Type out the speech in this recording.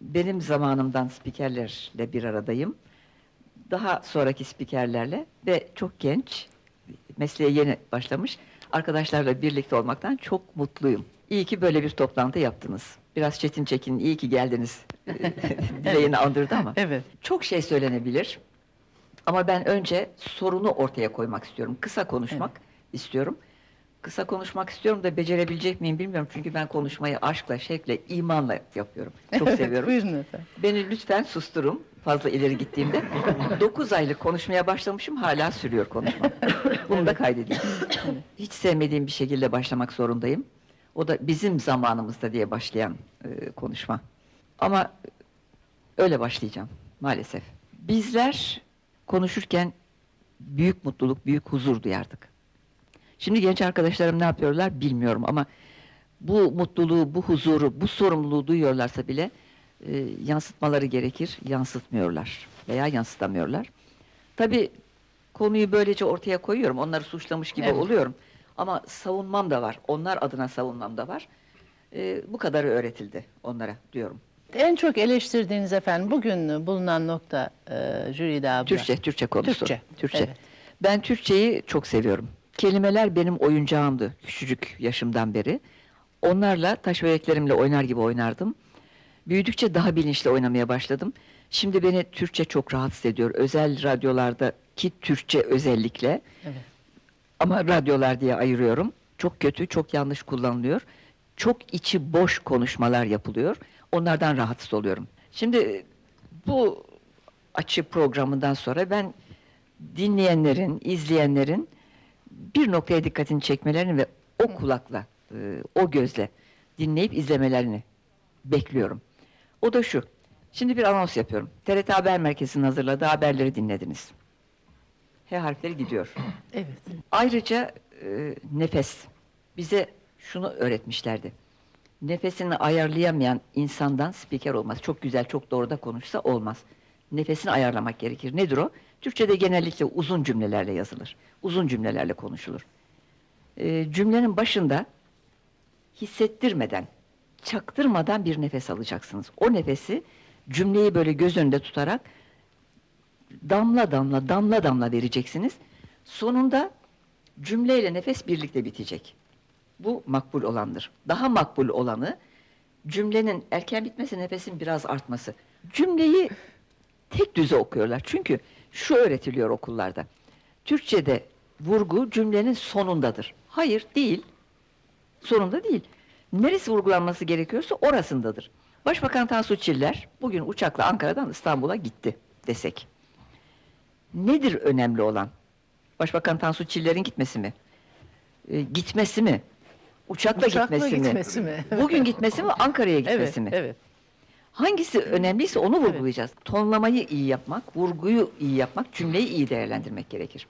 benim zamanımdan spikerlerle bir aradayım. Daha sonraki spikerlerle ve çok genç, mesleğe yeni başlamış arkadaşlarla birlikte olmaktan çok mutluyum. İyi ki böyle bir toplantı yaptınız. Biraz Çetin Çekin iyi ki geldiniz dileğini andırdı ama. Evet. Çok şey söylenebilir. Ama ben önce sorunu ortaya koymak istiyorum. Kısa konuşmak istiyorum. Kısa konuşmak istiyorum da becerebilecek miyim bilmiyorum. Çünkü ben konuşmayı aşkla, şevkle, imanla yapıyorum. Çok seviyorum. Buyurun efendim. Beni lütfen susturun fazla ileri gittiğimde. 9 aylık konuşmaya başlamışım hala sürüyor konuşma. Bunu da kaydedeyim. Hiç sevmediğim bir şekilde başlamak zorundayım. O da bizim zamanımızda diye başlayan e, konuşma. Ama öyle başlayacağım maalesef. Bizler konuşurken büyük mutluluk, büyük huzur duyardık. Şimdi genç arkadaşlarım ne yapıyorlar bilmiyorum ama bu mutluluğu, bu huzuru, bu sorumluluğu duyuyorlarsa bile e, yansıtmaları gerekir, yansıtmıyorlar veya yansıtamıyorlar. Tabii konuyu böylece ortaya koyuyorum, onları suçlamış gibi Evet. oluyorum. Ama savunmam da var, onlar adına savunmam da var. E, bu kadarı öğretildi onlara diyorum. En çok eleştirdiğiniz efendim bugün bulunan nokta e, Jülide abla. Türkçe, Türkçe konusu. Türkçe, Türkçe. evet. Ben Türkçeyi çok seviyorum. Kelimeler benim oyuncağımdı küçücük yaşımdan beri. Onlarla taş böreklerimle oynar gibi oynardım. Büyüdükçe daha bilinçli oynamaya başladım. Şimdi beni Türkçe çok rahatsız ediyor. Özel radyolarda ki Türkçe özellikle. Evet. Ama radyolar diye ayırıyorum. Çok kötü, çok yanlış kullanılıyor. Çok içi boş konuşmalar yapılıyor. Onlardan rahatsız oluyorum. Şimdi bu açı programından sonra ben dinleyenlerin, izleyenlerin bir noktaya dikkatini çekmelerini ve o kulakla, e, o gözle dinleyip izlemelerini bekliyorum. O da şu. Şimdi bir anons yapıyorum. TRT Haber Merkezi'nin hazırladığı haberleri dinlediniz. H harfleri gidiyor. Evet. Ayrıca e, nefes. Bize şunu öğretmişlerdi. Nefesini ayarlayamayan insandan spiker olmaz. Çok güzel, çok doğru da konuşsa olmaz. Nefesini ayarlamak gerekir. Nedir o? Türkçe'de genellikle uzun cümlelerle yazılır. Uzun cümlelerle konuşulur. E, cümlenin başında hissettirmeden, çaktırmadan bir nefes alacaksınız. O nefesi cümleyi böyle göz önünde tutarak damla damla damla damla vereceksiniz. Sonunda cümleyle nefes birlikte bitecek. Bu makbul olandır. Daha makbul olanı cümlenin erken bitmesi, nefesin biraz artması. Cümleyi tek düze okuyorlar. Çünkü şu öğretiliyor okullarda. Türkçe'de vurgu cümlenin sonundadır. Hayır, değil. Sonunda değil. Neresi vurgulanması gerekiyorsa orasındadır. Başbakan Tansu Çiller bugün uçakla Ankara'dan İstanbul'a gitti desek. Nedir önemli olan? Başbakan Tansu Çiller'in gitmesi mi? Ee, gitmesi mi? Uçakla, Uçakla gitmesi, mi? gitmesi mi? Bugün gitmesi mi? Ankara'ya Evet, gitmesi mi? evet. Hangisi önemliyse onu vurgulayacağız. Tonlamayı iyi yapmak, vurguyu iyi yapmak, cümleyi iyi değerlendirmek gerekir.